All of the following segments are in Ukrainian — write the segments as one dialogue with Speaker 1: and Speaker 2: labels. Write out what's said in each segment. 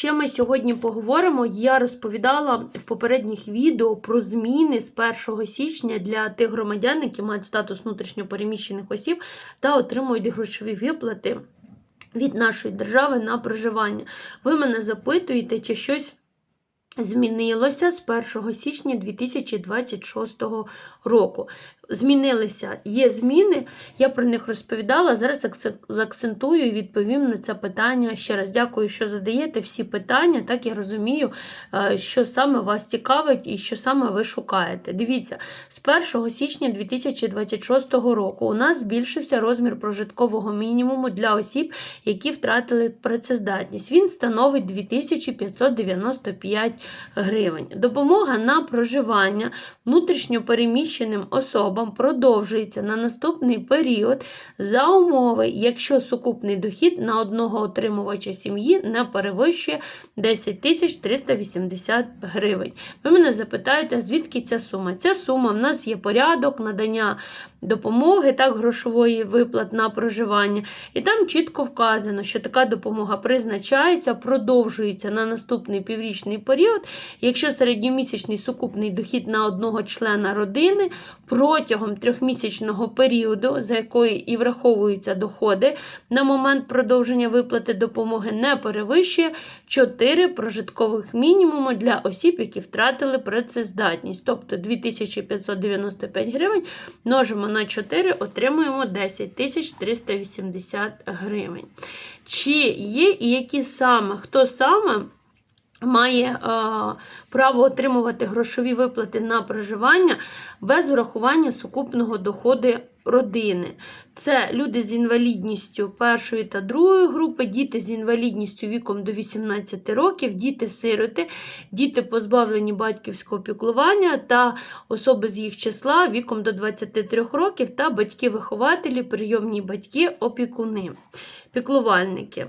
Speaker 1: Ще ми сьогодні поговоримо. Я розповідала в попередніх відео про зміни з 1 січня для тих громадян, які мають статус внутрішньопереміщених осіб та отримують грошові виплати від нашої держави на проживання. Ви мене запитуєте, чи щось змінилося з 1 січня 2026 року. Змінилися, є зміни, я про них розповідала. Зараз заакцентую і відповім на це питання. Ще раз дякую, що задаєте всі питання. Так я розумію, е, що саме вас цікавить і що саме ви шукаєте. Дивіться, з 1 січня 2026 року у нас збільшився розмір прожиткового мінімуму для осіб, які втратили працездатність. Він становить 2595 гривень. Допомога на проживання внутрішньопереміщеним особам продовжується на наступний період за умови, якщо сукупний дохід на одного отримувача сім'ї не перевищує 10 тисяч 380 гривень. Ви мене запитаєте, звідки ця сума? Ця сума в нас є порядок надання допомоги, так, грошової виплат на проживання. І там чітко вказано, що така допомога призначається, продовжується на наступний піврічний період, якщо середньомісячний сукупний дохід на одного члена родини протягом трьохмісячного періоду, за якої і враховуються доходи, на момент продовження виплати допомоги не перевищує 4 прожиткових мінімуми для осіб, які втратили працездатність. Тобто 2595 гривень множимо на 4, отримуємо 10 380 гривень. Чи є і які саме, хто саме має е, право отримувати грошові виплати на проживання без урахування сукупного доходу родини. Це люди з інвалідністю першої та другої групи, діти з інвалідністю віком до 18 років, діти-сироти, діти позбавлені батьківського піклування та особи з їх числа віком до 23 років та батьки-вихователі, прийомні батьки, опікуни, піклувальники.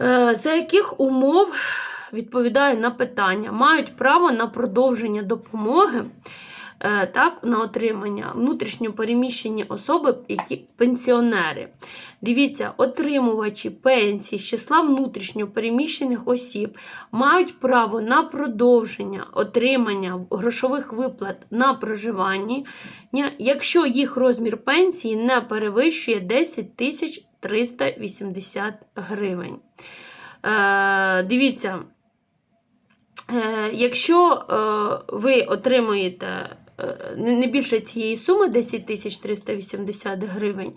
Speaker 1: Е, За яких умов відповідаю на питання, мають право на продовження допомоги так, на отримання внутрішньопереміщені особи, які пенсіонери. Дивіться, отримувачі пенсій з числа внутрішньопереміщених осіб мають право на продовження отримання грошових виплат на проживанні, якщо їх розмір пенсії не перевищує 10 тисяч 380 гривень. Е, дивіться, е, якщо е, ви отримуєте е, не не більше цієї суми 10 тисяч 380 гривень,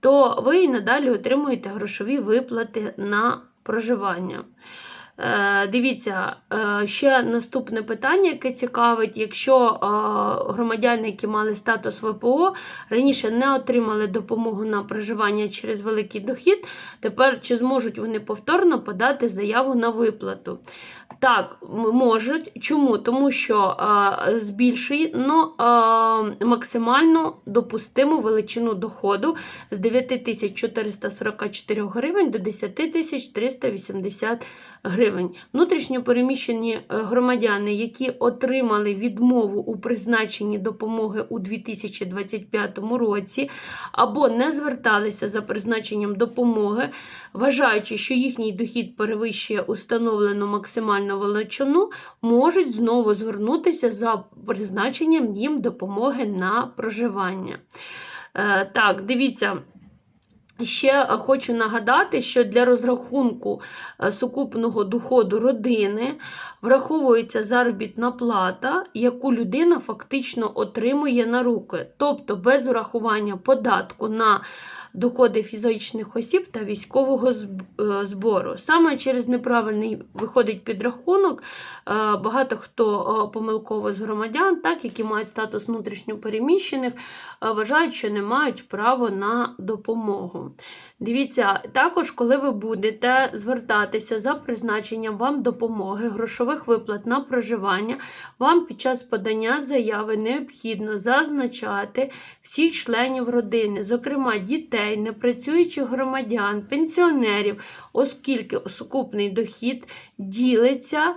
Speaker 1: то ви і надалі отримуєте грошові виплати на проживання. Е, Дивіться, е, ще наступне питання, яке цікавить, якщо е, громадяни, які мали статус ВПО, раніше не отримали допомогу на проживання через великий дохід, тепер чи зможуть вони повторно подати заяву на виплату? Так, можуть. Чому? Тому що збільшено максимально допустиму величину доходу з 9444 гривень до 10380 гривень. Внутрішньо переміщені е, громадяни, які отримали відмову у призначенні допомоги у 2025 році, або не зверталися за призначенням допомоги, вважаючи, що їхній дохід перевищує установлену максимальну величину, можуть знову звернутися за призначенням їм допомоги на проживання. Е, Так, дивіться. Ще хочу нагадати, що для розрахунку е, сукупного доходу родини враховується заробітна плата, яку людина фактично отримує на руки, тобто без урахування податку на доходи фізичних осіб та військового е, збору. Саме через неправильний виходить підрахунок. е, Багато хто е, помилково з громадян, так, які мають статус внутрішньопереміщених, вважають, що не мають права на допомогу. Дивіться, також, коли ви будете звертатися за призначенням вам допомоги, грошових виплат на проживання, вам під час подання заяви необхідно зазначати всіх членів родини, зокрема дітей, непрацюючих громадян, пенсіонерів, оскільки сукупний дохід ділиться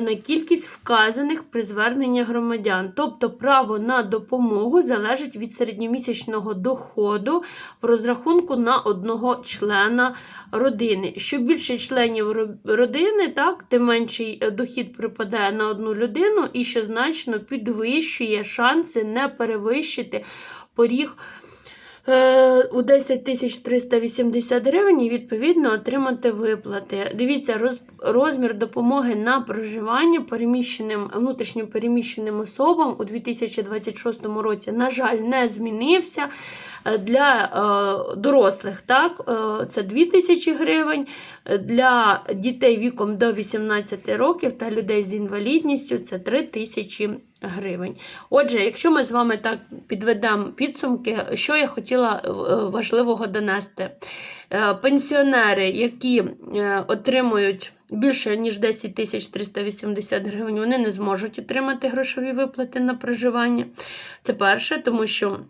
Speaker 1: на кількість вказаних при зверненні громадян. Тобто право на допомогу залежить від середньомісячного доходу в розрахунку на одного члена родини. Що більше членів ро- родини, так, тим менший е, дохід припадає на одну людину, і що значно підвищує шанси не перевищити поріг. е, У 10 тисяч 380 гривень і відповідно отримати виплати. Дивіться, роз, розмір допомоги на проживання переміщеним, внутрішньо переміщеним особам у 2026 році, на жаль, не змінився. Е, Для е, дорослих так, е, це 2 тисячі гривень, для дітей віком до 18 років та людей з інвалідністю це 3 тисячі гривень. Отже, якщо ми з вами так підведемо підсумки, що я хотіла важливого донести. Е, Пенсіонери, які е, отримують більше ніж 10 тисяч 380 гривень, вони не зможуть отримати грошові виплати на проживання. Це перше, тому що.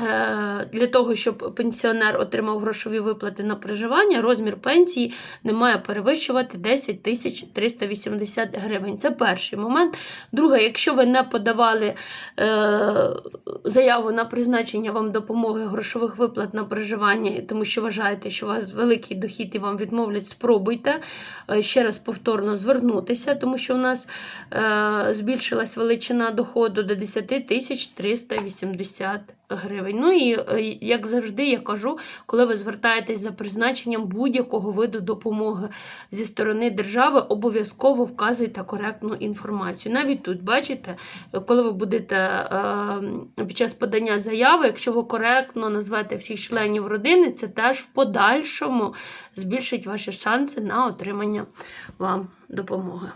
Speaker 1: Е, Для того, щоб пенсіонер отримав грошові виплати на проживання, розмір пенсії не має перевищувати 10 тисяч 380 гривень. Це перший момент. Друге, якщо ви не подавали е, заяву на призначення вам допомоги грошових виплат на проживання, тому що вважаєте, що у вас великий дохід і вам відмовлять, спробуйте е, ще раз повторно звернутися, тому що у нас збільшилась величина доходу до 10 тисяч 380 гривень. Ну і е, як завжди, я кажу, коли ви звертаєтесь за призначенням будь-якого виду допомоги зі сторони держави, обов'язково вказуйте коректну інформацію. Навіть тут, бачите, коли ви будете е, під час подання заяви, якщо ви коректно назвете всіх членів родини, це теж в подальшому збільшить ваші шанси на отримання вам допомоги.